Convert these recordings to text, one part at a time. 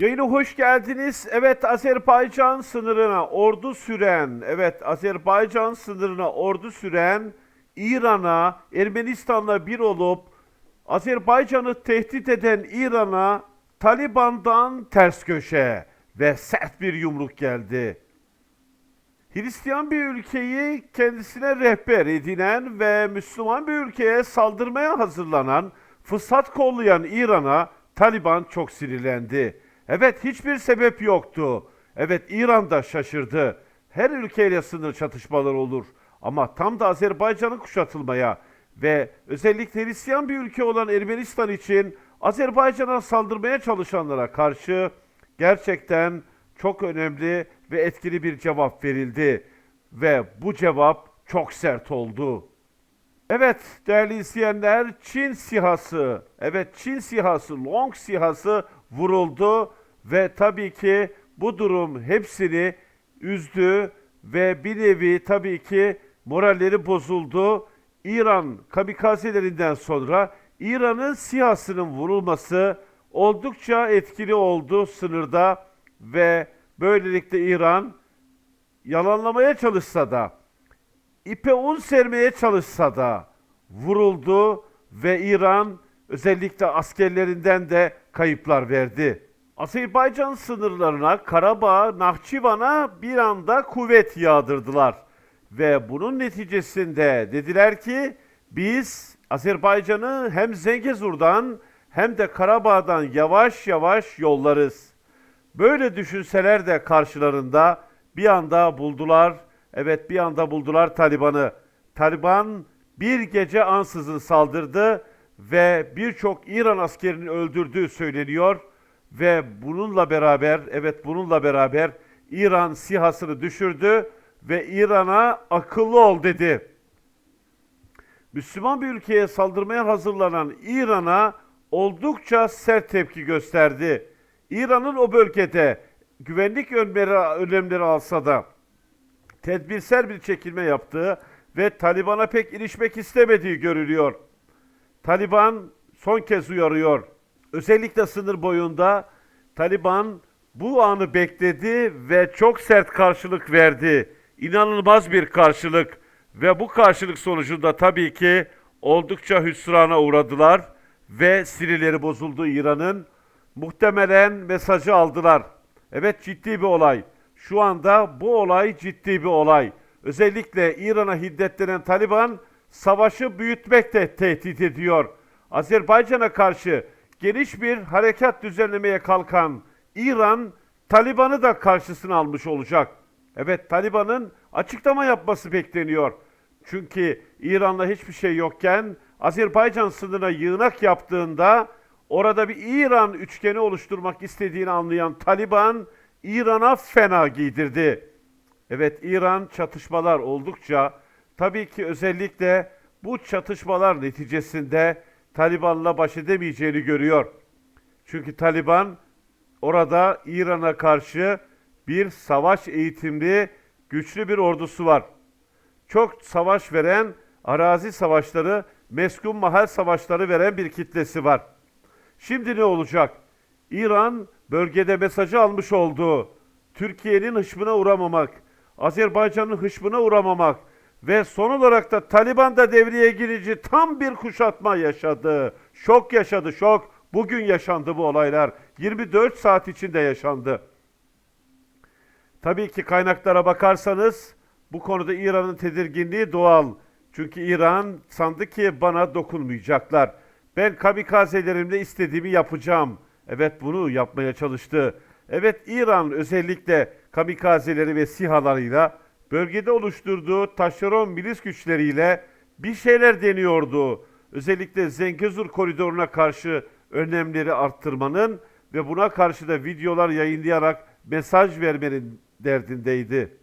Yayına hoş geldiniz. Evet Azerbaycan sınırına ordu süren, evet Azerbaycan sınırına ordu süren İran'a, Ermenistan'la bir olup Azerbaycan'ı tehdit eden İran'a Taliban'dan ters köşe ve sert bir yumruk geldi. Hristiyan bir ülkeyi kendisine rehber edinen ve Müslüman bir ülkeye saldırmaya hazırlanan, fırsat kollayan İran'a Taliban çok sinirlendi. Evet hiçbir sebep yoktu. Evet İran da şaşırdı. Her ülkeyle sınır çatışmaları olur. Ama tam da Azerbaycan'ın kuşatılmaya ve özellikle Hristiyan bir ülke olan Ermenistan için Azerbaycan'a saldırmaya çalışanlara karşı gerçekten çok önemli ve etkili bir cevap verildi ve bu cevap çok sert oldu. Evet değerli izleyenler Çin sihası, evet Çin sihası, Long sihası vuruldu ve tabii ki bu durum hepsini üzdü ve bir nevi tabii ki moralleri bozuldu. İran kamikazelerinden sonra İran'ın sihasının vurulması oldukça etkili oldu sınırda ve böylelikle İran yalanlamaya çalışsa da ipe un sermeye çalışsa da vuruldu ve İran özellikle askerlerinden de kayıplar verdi. Azerbaycan sınırlarına, Karabağ, Nahçıvan'a bir anda kuvvet yağdırdılar. Ve bunun neticesinde dediler ki biz Azerbaycan'ı hem Zengezur'dan hem de Karabağ'dan yavaş yavaş yollarız. Böyle düşünseler de karşılarında bir anda buldular, evet bir anda buldular Taliban'ı. Taliban bir gece ansızın saldırdı ve birçok İran askerini öldürdüğü söyleniyor ve bununla beraber, evet bununla beraber İran sihasını düşürdü ve İran'a akıllı ol dedi. Müslüman bir ülkeye saldırmaya hazırlanan İran'a oldukça sert tepki gösterdi. İran'ın o bölgede güvenlik önlemleri, alsa da tedbirsel bir çekilme yaptığı ve Taliban'a pek ilişmek istemediği görülüyor. Taliban son kez uyarıyor. Özellikle sınır boyunda Taliban bu anı bekledi ve çok sert karşılık verdi. İnanılmaz bir karşılık ve bu karşılık sonucunda tabii ki oldukça hüsrana uğradılar ve sinirleri bozuldu İran'ın. Muhtemelen mesajı aldılar. Evet ciddi bir olay. Şu anda bu olay ciddi bir olay. Özellikle İran'a hiddetlenen Taliban savaşı büyütmekte tehdit ediyor. Azerbaycan'a karşı geniş bir harekat düzenlemeye kalkan İran, Taliban'ı da karşısına almış olacak. Evet Taliban'ın açıklama yapması bekleniyor. Çünkü İran'la hiçbir şey yokken Azerbaycan sınırına yığınak yaptığında orada bir İran üçgeni oluşturmak istediğini anlayan Taliban İran'a fena giydirdi. Evet İran çatışmalar oldukça tabii ki özellikle bu çatışmalar neticesinde Taliban'la baş edemeyeceğini görüyor. Çünkü Taliban orada İran'a karşı bir savaş eğitimli güçlü bir ordusu var. Çok savaş veren, arazi savaşları, meskun mahal savaşları veren bir kitlesi var. Şimdi ne olacak? İran bölgede mesajı almış oldu. Türkiye'nin hışmına uğramamak, Azerbaycan'ın hışmına uğramamak ve son olarak da Taliban da devreye girince tam bir kuşatma yaşadı. Şok yaşadı, şok. Bugün yaşandı bu olaylar. 24 saat içinde yaşandı. Tabii ki kaynaklara bakarsanız bu konuda İran'ın tedirginliği doğal. Çünkü İran sandı ki bana dokunmayacaklar. Ben kamikazelerimle istediğimi yapacağım. Evet bunu yapmaya çalıştı. Evet İran özellikle kamikazeleri ve sihalarıyla bölgede oluşturduğu taşeron milis güçleriyle bir şeyler deniyordu. Özellikle Zengezur koridoruna karşı önlemleri arttırmanın ve buna karşı da videolar yayınlayarak mesaj vermenin derdindeydi.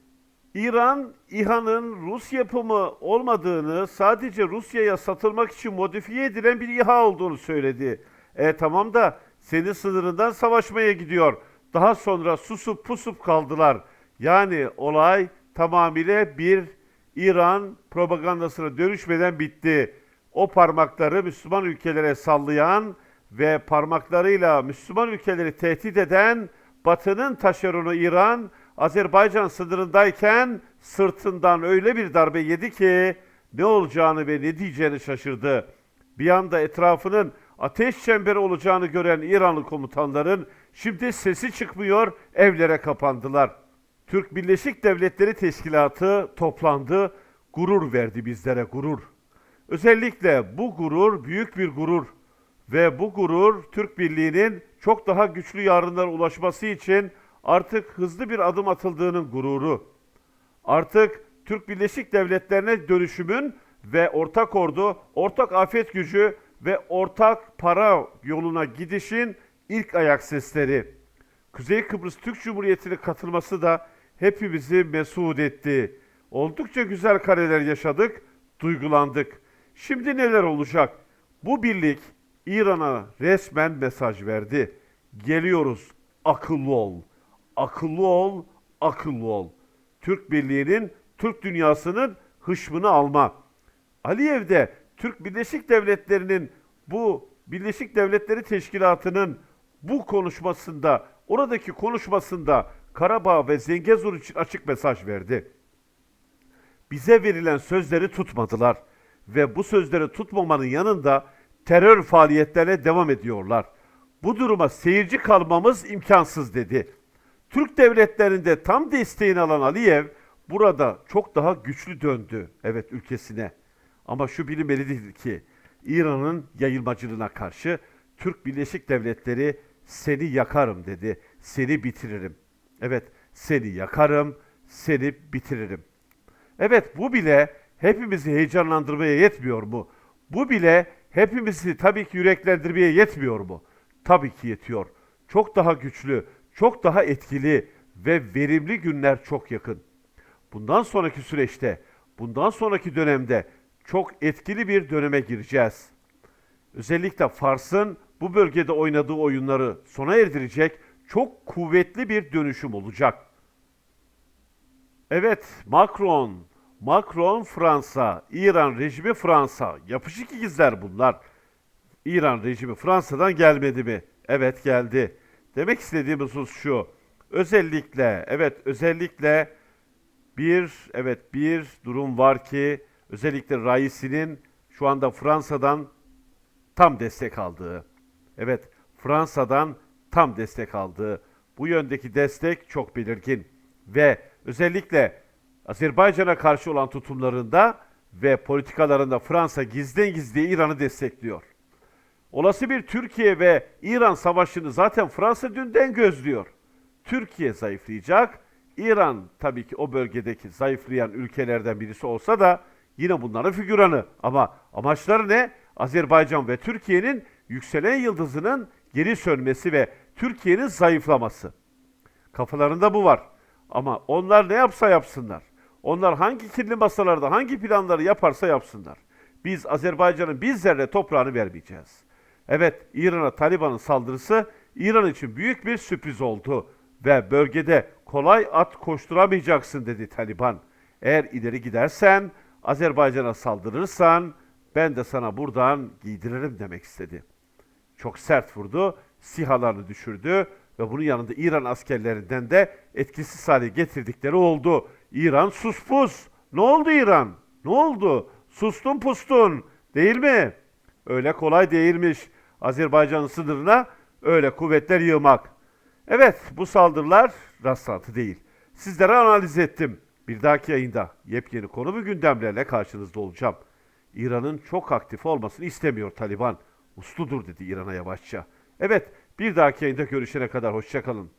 İran, İHA'nın Rus yapımı olmadığını, sadece Rusya'ya satılmak için modifiye edilen bir İHA olduğunu söyledi. E tamam da senin sınırından savaşmaya gidiyor. Daha sonra susup pusup kaldılar. Yani olay tamamıyla bir İran propagandasına dönüşmeden bitti. O parmakları Müslüman ülkelere sallayan ve parmaklarıyla Müslüman ülkeleri tehdit eden Batı'nın taşeronu İran, Azerbaycan sınırındayken sırtından öyle bir darbe yedi ki ne olacağını ve ne diyeceğini şaşırdı. Bir anda etrafının ateş çemberi olacağını gören İranlı komutanların şimdi sesi çıkmıyor, evlere kapandılar. Türk Birleşik Devletleri Teşkilatı toplandı, gurur verdi bizlere gurur. Özellikle bu gurur büyük bir gurur ve bu gurur Türk Birliği'nin çok daha güçlü yarınlara ulaşması için artık hızlı bir adım atıldığının gururu. Artık Türk Birleşik Devletleri'ne dönüşümün ve ortak ordu, ortak afet gücü ve ortak para yoluna gidişin ilk ayak sesleri. Kuzey Kıbrıs Türk Cumhuriyeti'ne katılması da hepimizi mesut etti. Oldukça güzel kareler yaşadık, duygulandık. Şimdi neler olacak? Bu birlik İran'a resmen mesaj verdi. Geliyoruz, akıllı ol. Akıllı ol, akıllı ol. Türk Birliği'nin, Türk dünyasının hışmını alma. Aliyev de Türk Birleşik Devletleri'nin bu Birleşik Devletleri Teşkilatı'nın bu konuşmasında, oradaki konuşmasında Karabağ ve Zengezur için açık mesaj verdi. Bize verilen sözleri tutmadılar ve bu sözleri tutmamanın yanında terör faaliyetlerine devam ediyorlar. Bu duruma seyirci kalmamız imkansız dedi. Türk devletlerinde tam desteğini alan Aliyev burada çok daha güçlü döndü evet ülkesine. Ama şu bilinmelidir ki İran'ın yayılmacılığına karşı Türk Birleşik Devletleri seni yakarım dedi. Seni bitiririm. Evet seni yakarım, seni bitiririm. Evet bu bile hepimizi heyecanlandırmaya yetmiyor mu? Bu bile hepimizi tabii ki yüreklendirmeye yetmiyor mu? Tabii ki yetiyor. Çok daha güçlü, çok daha etkili ve verimli günler çok yakın. Bundan sonraki süreçte, bundan sonraki dönemde çok etkili bir döneme gireceğiz. Özellikle Fars'ın bu bölgede oynadığı oyunları sona erdirecek çok kuvvetli bir dönüşüm olacak. Evet, Macron, Macron Fransa, İran rejimi Fransa. Yapışık ikizler bunlar. İran rejimi Fransa'dan gelmedi mi? Evet geldi. Demek istediğimiz husus şu. Özellikle, evet özellikle bir, evet bir durum var ki özellikle Raisi'nin şu anda Fransa'dan tam destek aldığı. Evet, Fransa'dan tam destek aldığı. Bu yöndeki destek çok belirgin ve özellikle Azerbaycan'a karşı olan tutumlarında ve politikalarında Fransa gizden gizliye İran'ı destekliyor. Olası bir Türkiye ve İran savaşını zaten Fransa dünden gözlüyor. Türkiye zayıflayacak. İran tabii ki o bölgedeki zayıflayan ülkelerden birisi olsa da yine bunların figüranı. Ama amaçları ne? Azerbaycan ve Türkiye'nin yükselen yıldızının geri sönmesi ve Türkiye'nin zayıflaması. Kafalarında bu var. Ama onlar ne yapsa yapsınlar. Onlar hangi kirli masalarda hangi planları yaparsa yapsınlar. Biz Azerbaycan'ın bir zerre toprağını vermeyeceğiz. Evet İran'a Taliban'ın saldırısı İran için büyük bir sürpriz oldu. Ve bölgede kolay at koşturamayacaksın dedi Taliban. Eğer ileri gidersen, Azerbaycan'a saldırırsan ben de sana buradan giydiririm demek istedi. Çok sert vurdu, sihalarını düşürdü ve bunun yanında İran askerlerinden de etkisiz hale getirdikleri oldu. İran sus pus. Ne oldu İran? Ne oldu? Sustun pustun. Değil mi? Öyle kolay değilmiş Azerbaycan sınırına öyle kuvvetler yığmak. Evet bu saldırılar rastlantı değil. Sizlere analiz ettim. Bir dahaki yayında yepyeni konu ve gündemlerle karşınızda olacağım. İran'ın çok aktif olmasını istemiyor Taliban. Usludur dedi İran'a yavaşça. Evet bir dahaki yayında görüşene kadar hoşçakalın.